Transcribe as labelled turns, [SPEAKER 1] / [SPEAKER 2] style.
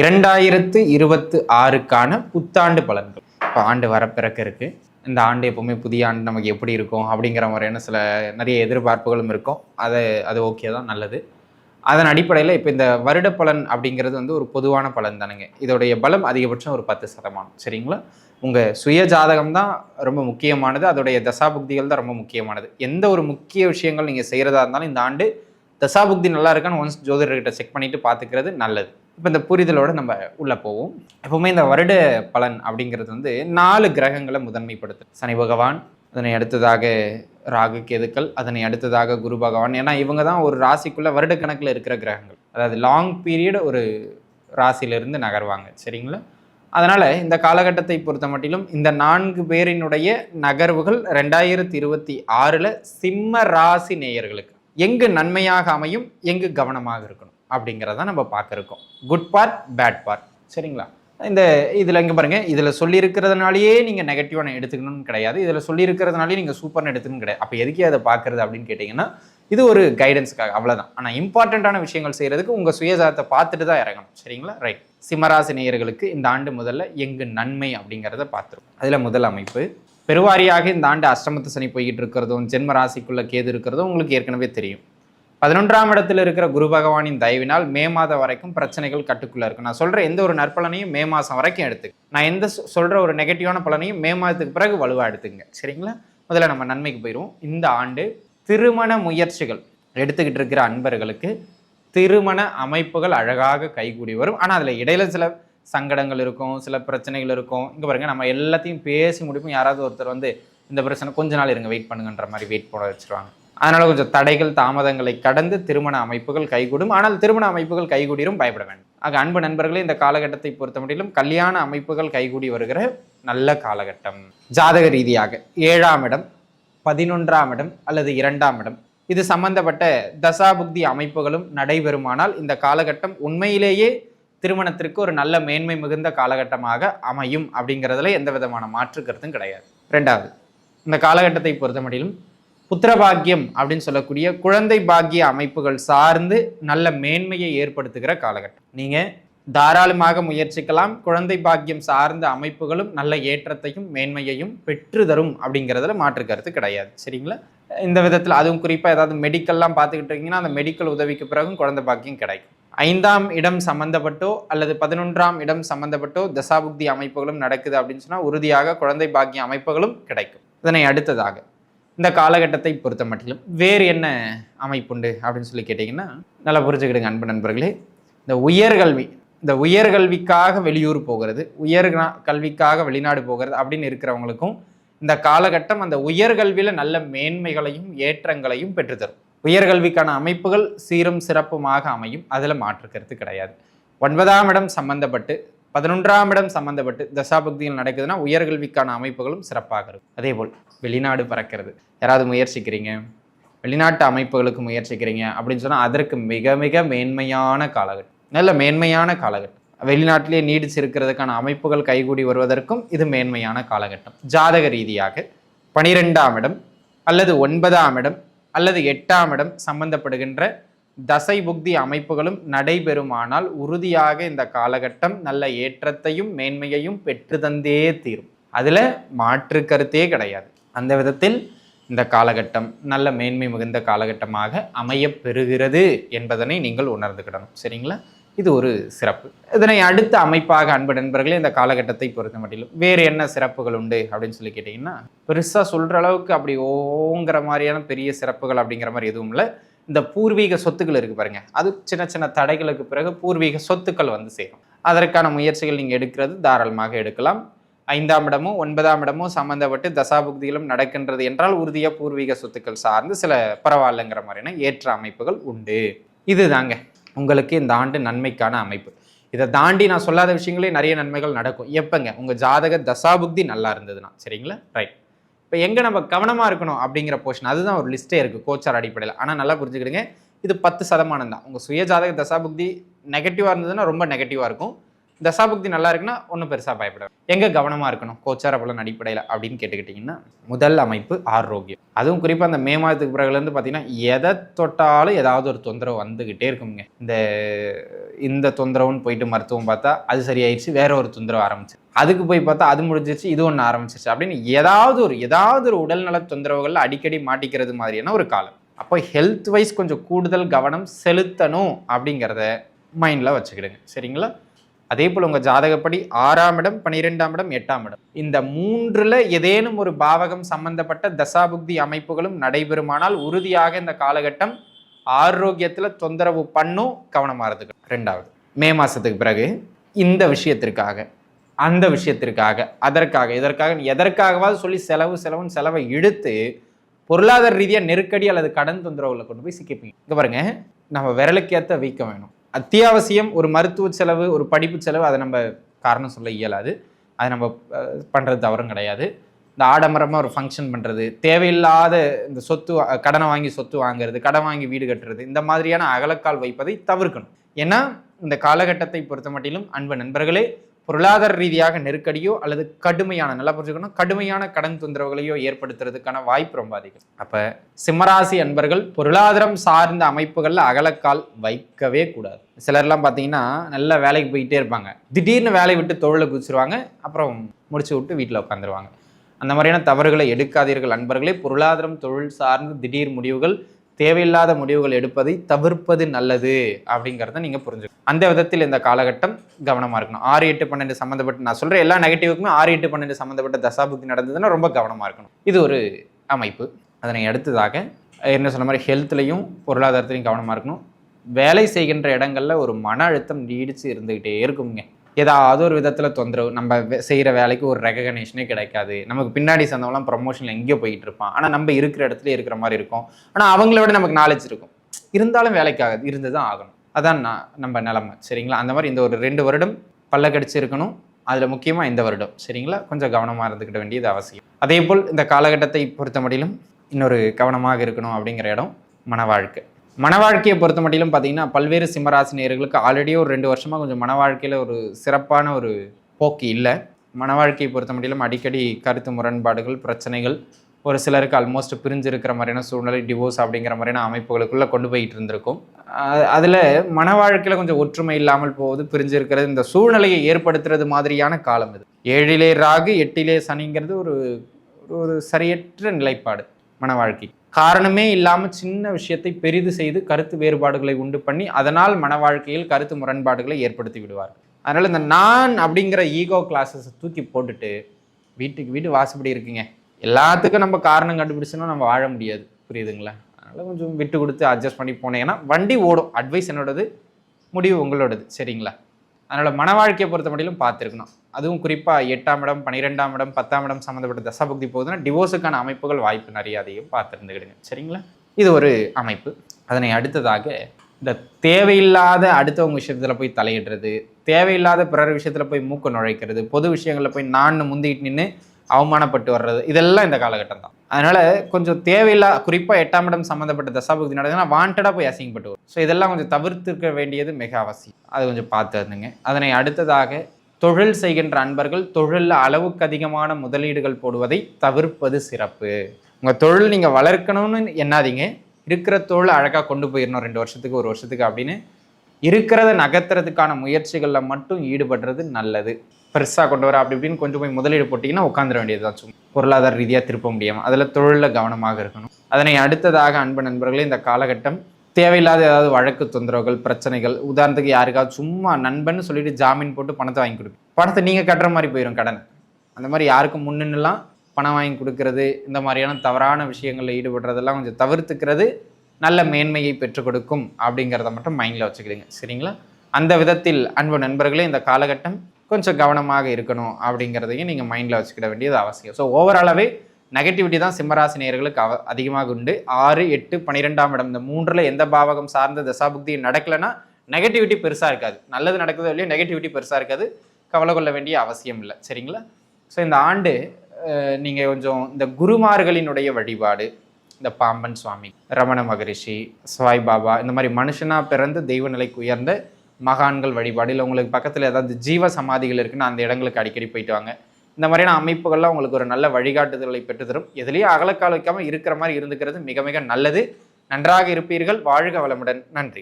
[SPEAKER 1] இரண்டாயிரத்து இருபத்து ஆறுக்கான புத்தாண்டு பலன்கள். இப்போ ஆண்டு வரப்பிறக்க இருக்கு. இந்த ஆண்டு எப்பவுமே புதிய ஆண்டு நமக்கு எப்படி இருக்கும் அப்படிங்கிற மாதிரியான சில நிறைய எதிர்பார்ப்புகளும் இருக்கும். அது அது ஓகே தான் நல்லது. அதன் அடிப்படையில் இப்போ இந்த வருட பலன் அப்படிங்கிறது வந்து ஒரு பொதுவான பலன் தானுங்க. இதோடைய பலம் அதிகபட்சம் ஒரு பத்து சதமானம். சரிங்களா? உங்கள் சுய ஜாதகம் தான் ரொம்ப முக்கியமானது. அதோடைய தசாபுக்திகள் தான் ரொம்ப முக்கியமானது. எந்த ஒரு முக்கிய விஷயங்கள் நீங்கள் செய்கிறதா இருந்தாலும் இந்த ஆண்டு தசாபுக்தி நல்லா இருக்கான்னு ஒன்ஸ் ஜோதிடர்கிட்ட செக் பண்ணிட்டு பார்த்துக்கிறது நல்லது. இப்போ இந்த புரிதலோடு நம்ம உள்ளே போவோம். எப்பவுமே இந்த வருட பலன் அப்படிங்கிறது வந்து நாலு கிரகங்களை முதன்மைப்படுத்து சனி பகவான் அதனை அடுத்ததாக ராகு கேதுக்கள் அதனை அடுத்ததாக குரு பகவான். ஏன்னா இவங்க தான் ஒரு ராசிக்குள்ளே வருட கணக்கில் இருக்கிற கிரகங்கள். அதாவது லாங் பீரியட் ஒரு ராசியிலிருந்து நகர்வாங்க. சரிங்களா? அதனால் இந்த காலகட்டத்தை பொறுத்த மட்டிலும் இந்த நான்கு பேரினுடைய நகர்வுகள் ரெண்டாயிரத்தி இருபத்தி ஆறில் சிம்ம ராசி நேயர்களுக்கு. எங்கு நன்மையாக அமையும் எங்கு கவனமாக இருக்கணும். அப்படிங்கிறத நம்ம பார்க்குறோம் குட் பார்ட் பேட் பார்ட் சரிங்களா? இந்த இதில் இங்கே பாருங்கள் இதில் சொல்லியிருக்கிறதுனாலேயே நீங்கள் நெகட்டிவான எடுத்துக்கணும்னு கிடையாது. இதில் சொல்லியிருக்கிறதுனாலே நீங்கள் சூப்பர்னு எடுத்துக்கணும் கிடையாது. அப்போ எதுக்கே அதை பார்க்குறது அப்படின்னு கேட்டிங்கன்னா இது ஒரு கைடன்ஸுக்காக அவ்வளோதான் ஆனால் இம்பார்ட்டண்ட்டான விஷயங்கள் செய்கிறதுக்கு உங்கள் சுயஜாதத்தை பார்த்துட்டு தான் இறங்கணும். சரிங்களா? ரைட் சிம்மராசி நேயர்களுக்கு இந்த ஆண்டு முதல்ல எங்கு நன்மை அப்படிங்கிறத பார்த்துரும் அதில் முதல் அமைப்பு பெருவாரியாக இந்த ஆண்டு அஷ்டமத்து சனி போய்கிட்டு இருக்கிறதும் ஜென்ம ராசிக்குள்ளே கேது இருக்கிறதும் உங்களுக்கு ஏற்கனவே தெரியும். பதினொன்றாம் இடத்துல இருக்கிற குரு பகவானின் தயவினால் மே மாதம் வரைக்கும் பிரச்சனைகள் கட்டுக்குள்ள இருக்கும் நான் சொல்ற எந்த ஒரு நற்பலனையும் மே மாதம் வரைக்கும் எடுத்து நான் எந்த சொ- சொல்ற ஒரு நெகட்டிவான பலனையும் மே மாதத்துக்கு பிறகு வலுவாக எடுத்துங்க சரிங்களா? முதல்ல நம்ம நன்மைக்கு போயிடுவோம் இந்த ஆண்டு திருமண முயற்சிகள் எடுத்துக்கிட்டு இருக்கிற அன்பர்களுக்கு திருமண அமைப்புகள் அழகாக கைகூடி வரும். ஆனால் அதில் இடையில சில சங்கடங்கள் இருக்கும் சில பிரச்சனைகள் இருக்கும். இங்கே பாருங்க நம்ம எல்லாத்தையும் பேசி முடிப்போம். யாராவது ஒருத்தர் வந்து இந்த பிரச்சனை கொஞ்ச நாள் இருங்க வெயிட் பண்ணுங்கன்ற மாதிரி வெயிட் போட வச்சுருவாங்க. அதனால் கொஞ்சம் தடைகள் தாமதங்களை கடந்து திருமண அமைப்புகள் கைகூடும். ஆனால் திருமண அமைப்புகள் கைகூடியும் பயப்பட வேண்டும். ஆக அன்பு நண்பர்களே இந்த காலகட்டத்தை பொறுத்த முடியலும் கல்யாண அமைப்புகள் கைகூடி வருகிற நல்ல காலகட்டம். ஜாதக ரீதியாக ஏழாம் இடம் பதினொன்றாம் இடம் அல்லது இரண்டாம் இடம். இது சம்பந்தப்பட்ட தசாபுக்தி அமைப்புகளும் நடைபெறுமானால் இந்த காலகட்டம் உண்மையிலேயே திருமணத்திற்கு ஒரு நல்ல மேன்மை மிகுந்த காலகட்டமாக அமையும் அப்படிங்கிறதுல எந்த விதமான மாற்று கருத்தும் கிடையாது. ரெண்டாவது இந்த காலகட்டத்தை பொறுத்த மட்டிலும் புத்திரபாக்கியம் அப்படின்னு சொல்லக்கூடிய குழந்தை பாக்கிய அமைப்புகள் சார்ந்து நல்ல மேன்மையை ஏற்படுத்துகிற காலகட்டம். நீங்க தாராளமாக முயற்சிக்கலாம். குழந்தை பாக்கியம் சார்ந்த அமைப்புகளும் நல்ல ஏற்றத்தையும் மேன்மையையும் பெற்று தரும் அப்படிங்கிறதுல மாற்று கருத்து கிடையாது. சரிங்களா? இந்த விதத்தில் அதுவும் குறிப்பாக ஏதாவது மெடிக்கல்லாம் பார்த்துக்கிட்டு இருக்கீங்கன்னா அந்த மெடிக்கல் உதவிக்கு பிறகும் குழந்தை பாக்கியம் கிடைக்கும். ஐந்தாம் இடம் சம்பந்தப்பட்டோ அல்லது பதினொன்றாம் இடம் சம்பந்தப்பட்டோ தசாபுக்தி அமைப்புகளும் நடக்குது அப்படின்னு சொன்னால் உறுதியாக குழந்தை பாக்கிய அமைப்புகளும் கிடைக்கும். இதனை அடுத்ததாக இந்த காலகட்டத்தை பொறுத்த மட்டிலும் வேறு என்ன அமைப்புண்டு அப்படின்னு சொல்லி கேட்டிங்கன்னா நல்லா புரிஞ்சுக்கிடுங்க அன்பு நண்பர்களே. இந்த உயர்கல்வி இந்த உயர்கல்விக்காக வெளியூர் போகிறது உயர் கல்விக்காக வெளிநாடு போகிறது அப்படின்னு இருக்கிறவங்களுக்கும் இந்த காலகட்டம் அந்த உயர்கல்வியில் நல்ல மேன்மைகளையும் ஏற்றங்களையும் பெற்றுத்தரும். உயர்கல்விக்கான அமைப்புகள் சீரும் சிறப்புமாக அமையும். அதில் மாற்று கருத்து கிடையாது. ஒன்பதாம் இடம் சம்பந்தப்பட்டு பதினொன்றாம் இடம் சம்பந்தப்பட்டு தசாபக்திகள் நடக்குதுன்னா உயர்கல்விக்கான அமைப்புகளும் சிறப்பாக இருக்கும். அதே போல் வெளிநாடு பறக்கிறது. யாராவது முயற்சிக்கிறீங்க? வெளிநாட்டு அமைப்புகளுக்கு முயற்சிக்கிறீங்க அப்படின்னு சொன்னால் அதற்கு மிக மிக மேன்மையான காலகட்டம். நல்ல மேன்மையான காலகட்டம். வெளிநாட்டிலே நீடிச்சு இருக்கிறதுக்கான அமைப்புகள் கைகூடி வருவதற்கும் இது மேன்மையான காலகட்டம். ஜாதக ரீதியாக பனிரெண்டாம் இடம் அல்லது ஒன்பதாம் இடம் அல்லது எட்டாம் இடம் சம்பந்தப்படுகின்ற தசை புக்தி அமைப்புகளும் நடைபெறுமானால் உறுதியாக இந்த காலகட்டம் நல்ல ஏற்றத்தையும் மேன்மையையும் பெற்று தந்தே தீரும். அதில் மாற்று கருத்தே கிடையாது. அந்த விதத்தில் இந்த காலகட்டம் நல்ல மேன்மை மிகுந்த காலகட்டமாக அமையப் பெறுகிறது என்பதனை நீங்கள் உணர்ந்துக்கிடணும் சரிங்களா? இது ஒரு சிறப்பு. இதனை அடுத்த அமைப்பாக அன்பு நண்பர்களே இந்த காலகட்டத்தை பொறுத்த மட்டிலும் வேறு என்ன சிறப்புகள் உண்டு அப்படின்னு சொல்லி கேட்டிங்கன்னா பெருசாக சொல்கிற அளவுக்கு அப்படி ஓங்கிற மாதிரியான பெரிய சிறப்புகள் அப்படிங்கிற மாதிரி எதுவும் இல்லை. இந்த பூர்வீக சொத்துக்கள் இருக்குது பாருங்க. அது சின்ன சின்ன தடைகளுக்கு பிறகு பூர்வீக சொத்துக்கள் வந்து சேரும். அதற்கான முயற்சிகள் நீங்கள் எடுக்கிறது தாராளமாக எடுக்கலாம். ஐந்தாம் இடமும் ஒன்பதாம் இடமும் சம்மந்தப்பட்டு தசாபுக்திகளும் நடக்கின்றது என்றால் உறுதியாக பூர்வீக சொத்துக்கள் சார்ந்து சில பரவாயில்லைங்கிற மாதிரியான ஏற்ற அமைப்புகள் உண்டு. இதுதாங்க. உங்களுக்கு இந்த ஆண்டு நன்மைக்கான அமைப்பு. இதை தாண்டி நான் சொல்லாத விஷயங்களே நிறைய நன்மைகள் நடக்கும். எப்பங்க? உங்கள் ஜாதக தசாபுக்தி நல்லா இருந்ததுன்னா. சரிங்களா? ரைட். இப்போ எங்கே நம்ம கவனமாக இருக்கணும் அப்படிங்கிற போர்ஷன் அதுதான் ஒரு லிஸ்ட்டே இருக்குது கோச்சார் அடிப்படையில். ஆனால் நல்லா புரிஞ்சுக்கிடுங்க. இது பத்து சதமானம் தான். உங்கள் சுய ஜாதக தசாபுக்தி நெகட்டிவாக இருந்ததுன்னா ரொம்ப நெகட்டிவாக இருக்கும். தசாபுக்தி நல்லா இருக்குன்னா ஒன்றும் பெருசாக பயப்பட எங்கே கவனமாக இருக்கணும்? கோச்சார பலன் அடிப்படையில் அப்படின்னு கேட்டுக்கிட்டிங்கன்னா முதல் அமைப்பு ஆரோக்கியம். அதுவும் குறிப்பாக அந்த மே மாதத்துக்கு பிறகுலேருந்து பார்த்தீங்கன்னா எதை தொட்டாலும் ஏதாவது ஒரு தொந்தரவு வந்துக்கிட்டே இருக்குங்க இந்த இந்த தொந்தரவுன்னு போயிட்டு மருத்துவம் பார்த்தா அது சரியாயிடுச்சு வேற ஒரு தொந்தரவு ஆரம்பிச்சு. அதுக்கு போய் பார்த்தா அது முடிஞ்சிருச்சு இது ஒன்று ஆரம்பிச்சிருச்சு அப்படின்னு ஏதாவது ஒரு ஏதாவது ஒரு உடல்நல தொந்தரவுகள் அடிக்கடி மாட்டிக்கிறது மாதிரியான ஒரு காலம். அப்போ ஹெல்த் வைஸ் கொஞ்சம் கூடுதல் கவனம் செலுத்தணும் அப்படிங்கிறத மைண்டில் வச்சுக்கிடுங்க. சரிங்களா? அதே போல் உங்கள் ஜாதகப்படி ஆறாம் இடம் பன்னிரெண்டாம் இடம் எட்டாம் இடம். இந்த மூன்றில் ஏதேனும் ஒரு பாவகம் சம்பந்தப்பட்ட தசாபுக்தி அமைப்புகளும் நடைபெறுமானால் உறுதியாக இந்த காலகட்டம் ஆரோக்கியத்தில் தொந்தரவு பண்ணும் கவனமாக இருந்துக்கணும் ரெண்டாவது மே மாதத்துக்கு பிறகு இந்த விஷயத்திற்காக அந்த விஷயத்திற்காக அதற்காக இதற்காக எதற்காகவாவது சொல்லி செலவு செலவுன்னு செலவை இழுத்து பொருளாதார ரீதியாக நெருக்கடி அல்லது கடன் தொந்தரவுகளை கொண்டு போய் சிக்கிப்பீங்க. இங்கே பாருங்க நம்ம விரலுக்கேற்ற வீக்கம் வேணும். அத்தியாவசியம் ஒரு மருத்துவ செலவு ஒரு படிப்பு செலவு அதை நம்ம காரணம் சொல்ல இயலாது. அதை நம்ம பண்ணுறது தவறும் கிடையாது. இந்த ஆடம்பரமாக ஒரு ஃபங்க்ஷன் பண்ணுறது தேவையில்லாத இந்த சொத்து கடனை வாங்கி சொத்து வாங்குறது கடன் வாங்கி வீடு கட்டுறது இந்த மாதிரியான அகலக்கால் வைப்பதை தவிர்க்கணும். ஏன்னா இந்த காலகட்டத்தை பொறுத்த மட்டிலும் அன்பு நண்பர்களே பொருளாதார ரீதியாக நெருக்கடியோ அல்லது கடுமையான நல்லா புரிஞ்சுக்கணும் கடுமையான கடன் தொந்தரவுகளையோ ஏற்படுத்துறதுக்கான வாய்ப்பு ரொம்ப அதிகம். அப்போ சிம்மராசி அன்பர்கள் பொருளாதாரம் சார்ந்த அமைப்புகளில் அகலக்கால் வைக்கவே கூடாது. சிலர்லாம் பார்த்தீங்கன்னா நல்லா வேலைக்கு போயிட்டே இருப்பாங்க. திடீர்னு வேலையை விட்டு தொழிலை குதிச்சிருவாங்க அப்புறம் முடிச்சு விட்டு வீட்டில் உட்காந்துருவாங்க. அந்த மாதிரியான தவறுகளை எடுக்காதீர்கள் அன்பர்களே. பொருளாதாரம் தொழில் சார்ந்த திடீர் முடிவுகள் தேவையில்லாத முடிவுகள் எடுப்பதை தவிர்ப்பது நல்லது அப்படிங்கிறத நீங்கள் புரிஞ்சு அந்த விதத்தில் இந்த காலகட்டம் கவனமாக இருக்கணும். ஆறு எட்டு பன்னெண்டு சம்மந்தப்பட்ட நான் சொல்கிற எல்லா நெகட்டிவுக்குமே ஆறு எட்டு பன்னெண்டு சம்மந்தப்பட்ட தசாபுக்தி நடந்ததுன்னா ரொம்ப கவனமாக இருக்கணும். இது ஒரு அமைப்பு. அதனை அடுத்ததாக என்ன சொன்ன மாதிரி ஹெல்த்லையும் பொருளாதாரத்திலையும் கவனமாக இருக்கணும். வேலை செய்கின்ற இடங்களில் ஒரு மன அழுத்தம் நீடித்து இருந்துக்கிட்டே இருக்குங்க. ஏதாவது ஒரு விதத்தில் தொந்தரவு நம்ம செய்கிற வேலைக்கு ஒரு ரெகக்னேஷனே கிடைக்காது. நமக்கு பின்னாடி சந்தவெல்லாம் ப்ரொமோஷனில் எங்கேயோ போயிட்டு இருப்பான். ஆனால் நம்ம இருக்கிற இடத்துல இருக்கிற மாதிரி இருக்கும். ஆனால் அவங்கள விட நமக்கு நாலேஜ் இருக்கும். இருந்தாலும் வேலைக்காகாது இருந்து தான் ஆகணும். அதான் நான் நம்ம நிலமை. சரிங்களா? அந்த மாதிரி இந்த ஒரு ரெண்டு வருடம் பல்ல கடிச்சு இருக்கணும் அதில் முக்கியமாக இந்த வருடம். சரிங்களா? கொஞ்சம் கவனமாக இருந்துக்கிட வேண்டியது அவசியம். அதே போல் இந்த காலகட்டத்தை பொறுத்த மட்டிலும் இன்னொரு கவனமாக இருக்கணும் அப்படிங்கிற இடம் மன வாழ்க்கை. மன வாழ்க்கையை பொறுத்த மட்டிலும் பார்த்தீங்கன்னா பல்வேறு சிம்மராசி நேர்களுக்கு ஆல்ரெடி ஒரு ரெண்டு வருஷமாக கொஞ்சம் மன வாழ்க்கையில் ஒரு சிறப்பான ஒரு போக்கு இல்லை. மன வாழ்க்கையை பொறுத்த மட்டிலும் அடிக்கடி கருத்து முரண்பாடுகள் பிரச்சனைகள் ஒரு சிலருக்கு ஆல்மோஸ்ட் பிரிஞ்சு இருக்கிற மாதிரியான சூழ்நிலை டிவோர்ஸ் அப்படிங்கிற மாதிரியான அமைப்புகளுக்குள்ளே கொண்டு போயிட்டு இருந்திருக்கும். அதில் மன வாழ்க்கையில் கொஞ்சம் ஒற்றுமை இல்லாமல் போவது பிரிஞ்சு இருக்கிறது இந்த சூழ்நிலையை ஏற்படுத்துறது மாதிரியான காலம் இது. ஏழிலே ராகு எட்டிலே சனிங்கிறது ஒரு ஒரு சரியற்ற நிலைப்பாடு மன வாழ்க்கை காரணமே இல்லாமல் சின்ன விஷயத்தை பெரிது செய்து கருத்து வேறுபாடுகளை உண்டு பண்ணி அதனால் மன வாழ்க்கையில் கருத்து முரண்பாடுகளை ஏற்படுத்தி விடுவார் அதனால் இந்த நான் அப்படிங்கிற ஈகோ கிளாஸஸை தூக்கி போட்டுட்டு வீட்டுக்கு வீடு வாசப்படி இருக்குங்க. எல்லாத்துக்கும் நம்ம காரணம் கண்டுபிடிச்சோன்னா நம்ம வாழ முடியாது. புரியுதுங்களா? அதனால் கொஞ்சம் விட்டு கொடுத்து அட்ஜஸ்ட் பண்ணி போனீங்கன்னா வண்டி ஓடும். அட்வைஸ் என்னோடது? முடிவு உங்களோடது. சரிங்களா? அதனால் மன வாழ்க்கையை பொறுத்த மட்டிலும் பார்த்துருக்கணும். அதுவும் குறிப்பாக எட்டாம் இடம் பன்னிரெண்டாம் இடம் பத்தாம் இடம் சம்மந்தப்பட்ட தசாபுக்தி போகுதுன்னா டிவோர்ஸுக்கான அமைப்புகள் வாய்ப்பு நிறைய அதையும் பார்த்துருந்துக்கிடுங்க. சரிங்களா? இது ஒரு அமைப்பு. அதனை அடுத்ததாக இந்த தேவையில்லாத அடுத்தவங்க விஷயத்தில் போய் தலையிடுறது தேவையில்லாத பிறர் விஷயத்தில் போய் மூக்க நுழைக்கிறது பொது விஷயங்களில் போய் நான் முந்திட்டு நின்று அவமானப்பட்டு வர்றது இதெல்லாம் இந்த காலகட்டம் தான். அதனால கொஞ்சம் தேவையில்லா குறிப்பாக எட்டாம் இடம் சம்மந்தப்பட்ட தசாபுக்தி நடக்குதுன்னா வாண்டடாக போய் அசிங்கப்பட்டு வரும். ஸோ இதெல்லாம் கொஞ்சம் தவிர்த்திருக்க வேண்டியது மிக அவசியம். அது கொஞ்சம் பார்த்து இருந்துங்க அதனை அடுத்ததாக தொழில் செய்கின்ற அன்பர்கள் தொழிலில் அளவுக்கு அதிகமான முதலீடுகள் போடுவதை தவிர்ப்பது சிறப்பு. உங்கள் தொழில் நீங்கள் வளர்க்கணும்னு எண்ணாதீங்க. இருக்கிற தொழில் அழகாக கொண்டு போயிடணும் ரெண்டு வருஷத்துக்கு ஒரு வருஷத்துக்கு அப்படின்னு இருக்கிறத நகர்த்துறதுக்கான முயற்சிகளில் மட்டும் ஈடுபடுறது நல்லது. பெருசாக கொண்டு வர அப்படி இப்படின்னு கொஞ்சம் போய் முதலீடு போட்டிங்கன்னா உட்காந்துட வேண்டியதுதான். சும்மா பொருளாதார ரீதியாக திருப்ப முடியாமல் அதில் தொழிலில் கவனமாக இருக்கணும். அதனை அடுத்ததாக அன்பு நண்பர்களே இந்த காலகட்டம் தேவையில்லாத ஏதாவது வழக்கு தொந்தரவுகள் பிரச்சனைகள் உதாரணத்துக்கு யாருக்காவது சும்மா நண்பன்னு சொல்லிட்டு ஜாமீன் போட்டு பணத்தை வாங்கி கொடுக்கும் பணத்தை நீங்கள் கட்டுற மாதிரி போயிடும் கடன். அந்த மாதிரி யாருக்கும் முன்னின்னுலாம் பணம் வாங்கி கொடுக்கறது இந்த மாதிரியான தவறான விஷயங்களில் ஈடுபடுறதெல்லாம் கொஞ்சம் தவிர்த்துக்கிறது நல்ல மேன்மையை பெற்றுக் கொடுக்கும் அப்படிங்கிறத மட்டும் மைண்டில் வச்சுக்கிடுங்க. சரிங்களா? அந்த விதத்தில் அன்பு நண்பர்களே இந்த காலகட்டம் கொஞ்சம் கவனமாக இருக்கணும் அப்படிங்கிறதையும் நீங்கள் மைண்டில் வச்சுக்கிட வேண்டியது அவசியம். ஸோ ஓவராலாகவே நெகட்டிவிட்டி தான் சிம்மராசி நேயர்களுக்கு அவ அதிகமாக உண்டு. ஆறு எட்டு பன்னிரெண்டாம் இடம். இந்த மூன்றில் எந்த பாவகம் சார்ந்த தசாபுக்தியும் நடக்கலைன்னா நெகட்டிவிட்டி பெருசாக இருக்காது. நல்லது நடக்குது இல்லையோ நெகட்டிவிட்டி பெருசாக இருக்காது. கவலை கொள்ள வேண்டிய அவசியம் இல்லை. சரிங்களா? ஸோ இந்த ஆண்டு நீங்கள் கொஞ்சம் இந்த குருமார்களினுடைய வழிபாடு இந்த பாம்பன் சுவாமி ரமண மகரிஷி சாய் பாபா இந்த மாதிரி மனுஷனாக பிறந்து தெய்வ நிலைக்கு உயர்ந்த மகான்கள் வழிபாடு இல்லை உங்களுக்கு பக்கத்தில் ஏதாவது ஜீவ சமாதிகள் இருக்குன்னா அந்த இடங்களுக்கு அடிக்கடி போயிட்டு வாங்க. இந்த மாதிரியான அமைப்புகள்லாம் உங்களுக்கு ஒரு நல்ல வழிகாட்டுதல்களை பெற்றுத்தரும் எதுலேயும் அகலக்கால் வைக்காமல் இருக்கிற மாதிரி இருந்துக்கிறது மிக மிக நல்லது. நன்றாக இருப்பீர்கள். வாழ்க வளமுடன். நன்றி.